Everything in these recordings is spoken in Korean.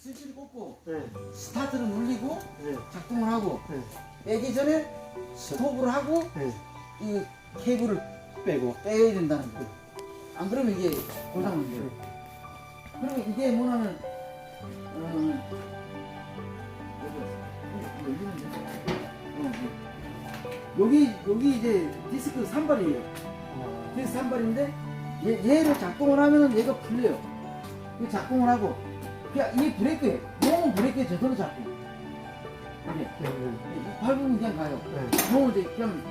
스위치를 꽂고 네. 스타트를 눌리고 네. 작동을 하고 네. 빼기 전에 스톱을 하고 네. 이 케이블을 빼고. 빼야 된다는 거예요. 안 그러면 이게 고장을 돼요. 그리고 이게 뭐냐면 음, 어, 여기 여기 이제 디스크 산발이에요. 아, 디스크 산발인데 얘, 얘를 작동을 하면은 얘가 풀려요. 이 작동을 하고 그냥 이 브레이크에 용은 브레이크에 저절로 잡고 이게 네. 네. 밟으면 그냥 가요. 네. 용은 이제 그냥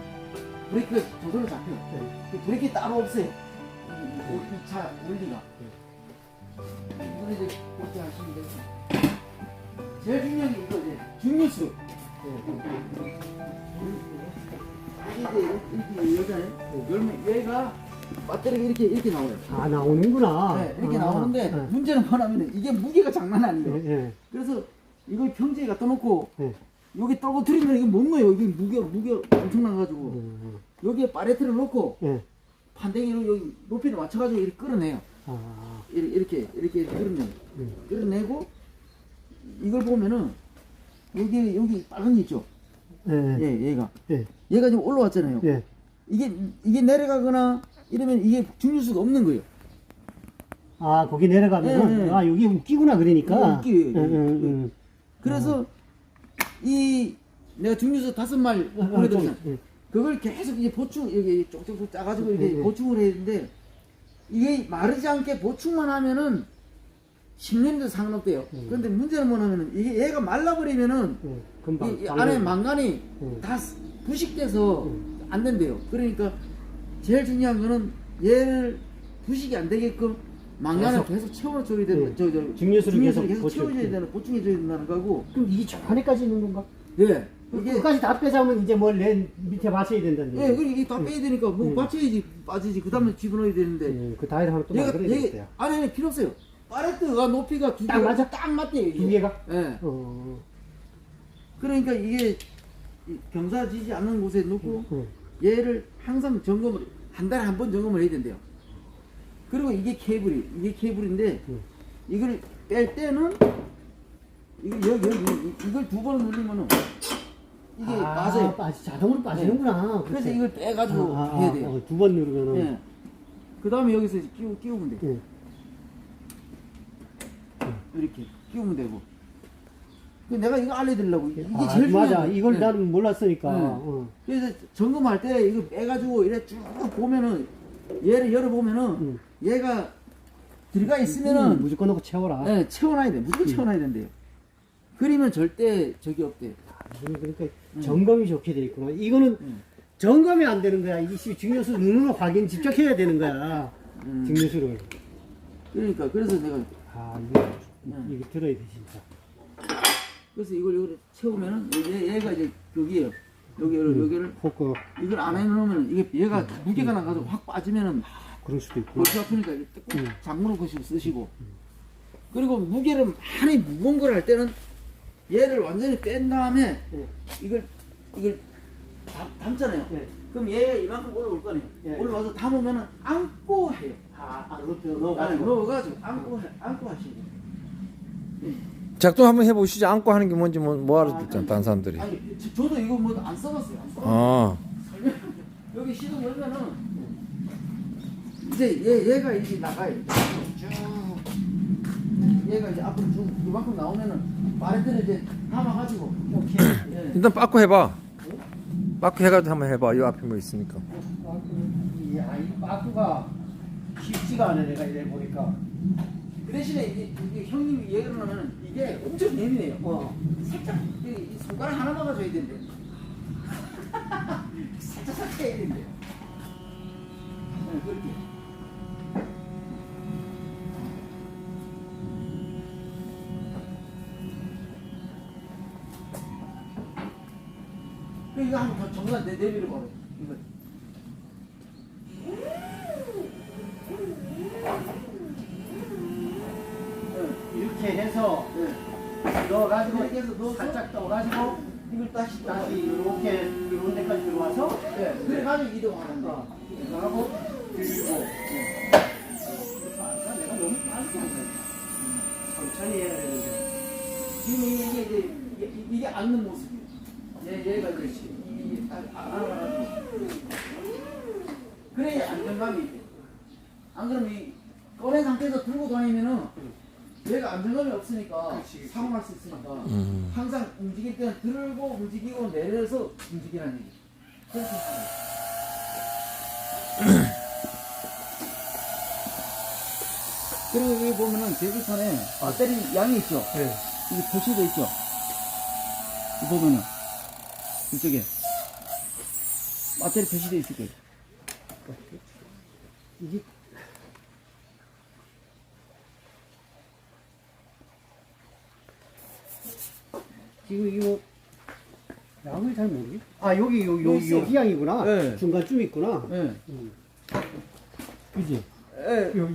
브레이크가 저절로 잡혀요. 네. 그 브레이크 따로 없어요. 이차 원리가. 이거는 이제 그렇게 하시면 되고. 제일 중요한 게 이거 이제 중류수. 네. 이게 이제 이렇게 여잖아요. 열면 얘가 배터리가 이렇게 이렇게 나와요. 아 나오는구나. 네, 이렇게 아, 나오는데 네. 문제는 뭐냐면 이게 무게가 장난 아니에요. 네. 네. 그래서 이걸 평지에 갖다 놓고 네. 여기 떨고 들이면 이게 못 넣어요. 이게 무게 무게 엄청나 가지고 네. 여기에 파레트를 놓고 네. 판댕이로 여기 높이를 맞춰가지고 이렇게 끌어내요. 아. 이렇게 이렇게 이렇게 끌어내요. 네. 끌어내고 이걸 보면은 여기 여기 빨간 게 있죠. 네. 얘 얘가 네. 얘가 지금 올라왔잖아요. 네. 이게 이게 내려가거나 이러면 이게 중류수가 없는 거예요. 아 거기 내려가면 네, 네. 아 여기 웃기구나 그러니까. 이거 웃기예요. 응, 응, 응. 그래서 이 내가 중류수 다섯 말 어, 보내드렸잖아요. 네. 그걸 계속 이제 보충 여기 쪽쪽쪽 짜가지고 이렇게 네, 네. 보충을 해야 되는데 이게 마르지 않게 보충만 하면은 10년도 상관없대요. 음. 그런데 문제는 뭐냐면은 이게 얘가 말라버리면은 네. 금방. 이, 이 안에 망간이 음. 다 부식돼서 음. 안 된대요. 그러니까 제일 중요한 거는 얘를 부식이 안 되게끔 망간을 계속 채워줘야 되는 음. 저, 저, 증류수를 계속 계속. 채워줘야 되는 보충해줘야 된다는 거고 그럼 이게 저 안에까지 있는 건가? 예 이게 끝까지 다 빼자면 이제 뭘내 밑에 맞춰야 된다는 예 얘기. 그리고 이게 다 빼야 되니까 뭐 음. 받쳐야지 빠지지 그 다음에 집어넣어야 되는데 음, 그 다이를 하나 또 얘가 만들어야 얘 되겠대요. 안에 필요 없어요. 파레트가 높이가 두딱 개가 맞아? 딱 맞대요. 이게. 두 개가? 예. 어. 그러니까 이게 이 경사지지 않는 곳에 놓고 응. 얘를 항상 점검을 한 달에 한 번 점검을 해야 된대요. 그리고 이게 케이블이 이게 케이블인데 응. 이걸 뺄 때는 이거 여기 여기 이걸 두 번 누르면은 이게 아, 빠져요. 빠지, 자동으로 빠지는구나. 그래서 그치? 이걸 빼가지고 아, 아, 해야 돼요. 어, 두번 누르면은. 예. 그 다음에 여기서 끼우, 끼우면 돼. 예. 이렇게 끼우면 되고. 그 내가 이거 알려드리려고. 이게 아, 제일 맞아. 중요한 이걸 네. 나는 몰랐으니까. 네. 어. 그래서 점검할 때 이거 빼가지고 이래 쭉 보면은 얘를 열어보면은 음. 얘가 들어가 음, 있으면은 무조건 넣고 채워라. 네, 채워놔야 돼. 무조건 음. 채워놔야 된대요. 그리면 절대 적이 없대요. 그러니까 점검이 좋게 돼 있구나. 이거는 음. 점검이 안 되는 거야. 이 시- 증류수 눈으로 확인 직접 해야 되는 거야. 음. 증류수를. 그러니까 그래서 내가 아, 이거, 음. 이거 들어야 돼, 진짜. 그래서 이걸 여기 채우면은 얘, 얘가 이제 여기에요. 여기를 여기를 포크, 이걸 안에 넣으면 이게 얘가 무게가 나가서 확 빠지면은 그럴 수도 있고. 골치 아프니까 이렇게 꼭 음. 장문을 거시고 쓰시고 그리고 무게를 많이 무거운 걸 할 때는 얘를 완전히 뺀 다음에 네. 이걸 이걸 담, 담잖아요 네. 그럼 얘가 이만큼 올라올 거네요 네. 올라와서 담으면은 안고 해요 아, 아, 넣어, 넣어가지고. 안고 해- 안고 하시고 작동 한번 해보시죠. 안고 하는 게 뭔지 뭐, 뭐 알아듣잖아, 다른 사람들이. 아니 저, 도 이거 뭐 안 써봤어요 안 써봤어요 아, 여기 시동 걸면은 이제 얘 얘가 이제 나가요. 쭉 얘가 이제 앞으로 쭉 이만큼 나오면은 바레트를 이제 담아가지고 이렇게 예. 일단 빠꾸 해봐. 빠꾸 해가지고 한번 해봐. 이 앞에 뭐 있으니까. 야, 이 빠꾸가 쉽지가 않네, 내가 이래 보니까. 그 대신에 이게, 이게 형님이 하면 이게 엄청 예민해요. 어. 살짝 이, 이 손가락 하나 막아줘야 된대. 살짝 살짝 해야 된대. 네, 그렇게. 그 이거 한번 정말 내 내비를 봐요. 이거. 네. 이렇게 해서 넣어서 살짝 떠가지고 이걸 다시 또 다시 이렇게 이런 데까지 들어와서 네, 그래가지고 이동하는 거. 어. 이동하고 들고 아, 내가 너무 빠르게 한 거야. 천천히 해야 되는데 지금 이게 이제 이게, 이게 앉는 모습이에요. 얘 얘가 이제 이 아, 아, 아, 그래야 안정감이 있대. 안 그러면 이 꺼낸 상태에서 들고 다니면은 얘가 안정감이 없으니까. 사고날 수 있으니까 음. 항상 움직일 때는 들고 움직이고 내려서 움직이라는 얘기. 하는 그리고 여기 보면은 계기판에 배터리 양이 있죠. 네. 이게 표시돼 있죠. 이 보면은 이쪽에 배터리 표시돼 있을 거예요. 이게 지금 이거 양을 잘 모르겠. 아 여기 요, 요, 있어요. 여기 양이구나. 네. 중간쯤 있구나. 예. 그지? 예. 요,